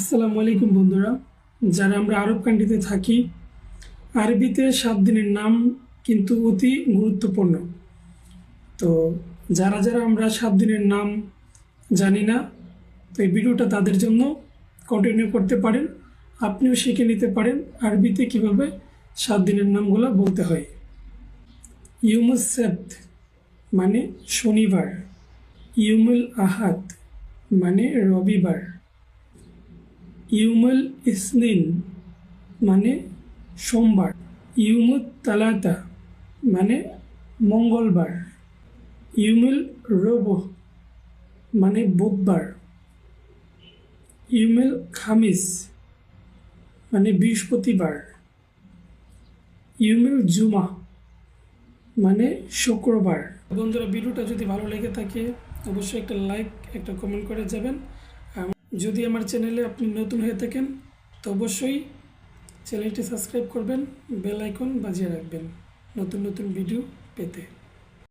আসসালামু আলাইকুম বন্ধুরা। যারা আমরা আরব কান্ট্রিতে থাকি, আরবিতে সাত দিনের নাম কিন্তু অতি গুরুত্বপূর্ণ। তো যারা যারা আমরা সাত দিনের নাম জানি না, তো এই ভিডিওটা তাদের জন্য কন্টিনিউ করতে পারেন। আপনিও শিখে নিতে পারেন আরবিতে কীভাবে সাত দিনের নামগুলো বলতে হয়। ইউমুস সেপ্ত মানে শনিবার, ইউমুল আহাত মানে রবিবার। ইউমুল ইসনিন মানে সোমবার, ইউমুত তালাতা মানে মঙ্গলবার, ইউমুল রব মানে বুধবার, ইউমুল খামিস মানে বৃহস্পতিবার, ইউমুল জুমা মানে শুক্রবার। বন্ধুরা, ভিডিওটা যদি ভালো লেগে থাকে, অবশ্যই একটা লাইক, একটা কমেন্ট করে যাবেন। যদি আমার চ্যানেলে আপনি নতুন হয়ে থাকেন, তো অবশ্যই চ্যানেলটি সাবস্ক্রাইব করবেন, বেল আইকন বাজিয়ে রাখবেন নতুন নতুন ভিডিও পেতে।